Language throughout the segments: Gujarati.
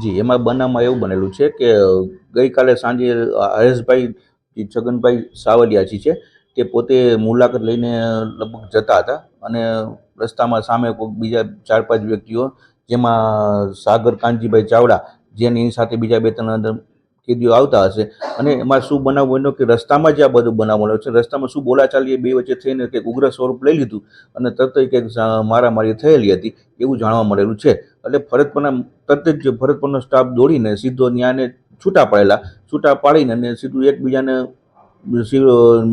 જી, એમાં બનાવમાં એવું બનેલું છે કે, ગઈકાલે સાંજે હરેશભાઈ છગનભાઈ સાવલિયાજી છે, તે પોતે મુલાકાત લઈને લગભગ જતા હતા અને રસ્તામાં સામે કોઈક બીજા ચાર પાંચ વ્યક્તિઓ, જેમાં સાગર કાનજીભાઈ ચાવડા, જેની સાથે બીજા બે ત્રણ અંદર કેદીઓ આવતા હશે અને એમાં શું બનાવ બન્યો કે રસ્તામાં જ આ બધું બનાવવાનું છે. રસ્તામાં શું બોલાચાલી બે વચ્ચે થઈને કંઈક ઉગ્ર સ્વરૂપ લઈ લીધું અને તરત કંઈક મારામારી થયેલી હતી એવું જાણવા મળેલું છે. એટલે ફરજ પરના તરત જ ફરજ પરનો સ્ટાફ દોડીને સીધો ન્યાયને છૂટા પાડેલા. છૂટા પાડીને અને સીધું એકબીજાને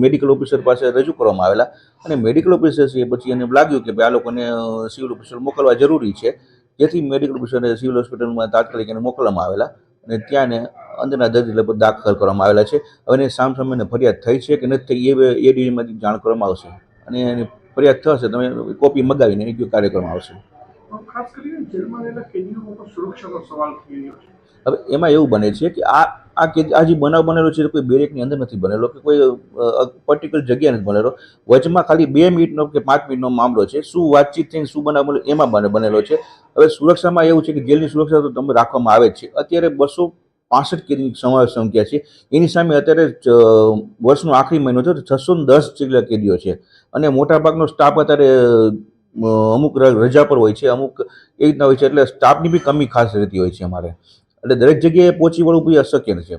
મેડિકલ ઓફિસર પાસે રજૂ કરવામાં આવેલા. અને મેડિકલ ઓફિસર છે પછી એને લાગ્યું કે ભાઈ આ લોકોને સિવિલ ઓફિસર મોકલવા જરૂરી છે. જેથી મેડિકલ ઓફિસરને સિવિલ હોસ્પિટલમાં તાત્કાલિક એને મોકલવામાં આવેલા. અને ત્યાં અંદરના દર્દી લગભગ દાખલ કરવામાં આવેલા છે. હવે એને સામ સામે ફરિયાદ થઈ છે કે નથી થઈ એ એ ડીવીમાંથી જાણ કરવામાં આવશે. અને એની ફરિયાદ થશે, તમે કોપી મગાવીને એ કાર્યક્રમ આવશે. ખાસ કરીને જેલમાં રહેલા કેદીઓ પર સુરક્ષાનો સવાલ થઈ રહ્યો છે. હવે એમાં એવું બને છે કે આ આ કે આ જે બનાવ બનેલો છે કોઈ બેરેકની અંદર નથી બનેલો કે કોઈ પર્ટિક્યુલર જગ્યા નથી બનેલો. વચમાં ખાલી બે મિનિટનો કે પાંચ મિનિટનો મામલો છે. શું વાતચીત થઈને શું બનાવ બનેલો એમાં બને, બનેલો છે. હવે સુરક્ષામાં એવું છે કે જેલની સુરક્ષા તો તમે રાખવામાં આવે જ છે. અત્યારે બસો પાસઠ કેદીની સમાવેશ સંખ્યા છે. એની સામે અત્યારે વર્ષનો આખરી મહિનો છે. છસો દસ જેટલા કેદીઓ છે. અને મોટાભાગનો સ્ટાફ અત્યારે અમુક રજા પર હોય છે, અમુક એ રીતના હોય છે, એટલે સ્ટાફની બી કમી ખાસ રહેતી હોય છે અમારે. એટલે દરેક જગ્યાએ પહોંચી વળવું બી અશક્ય છે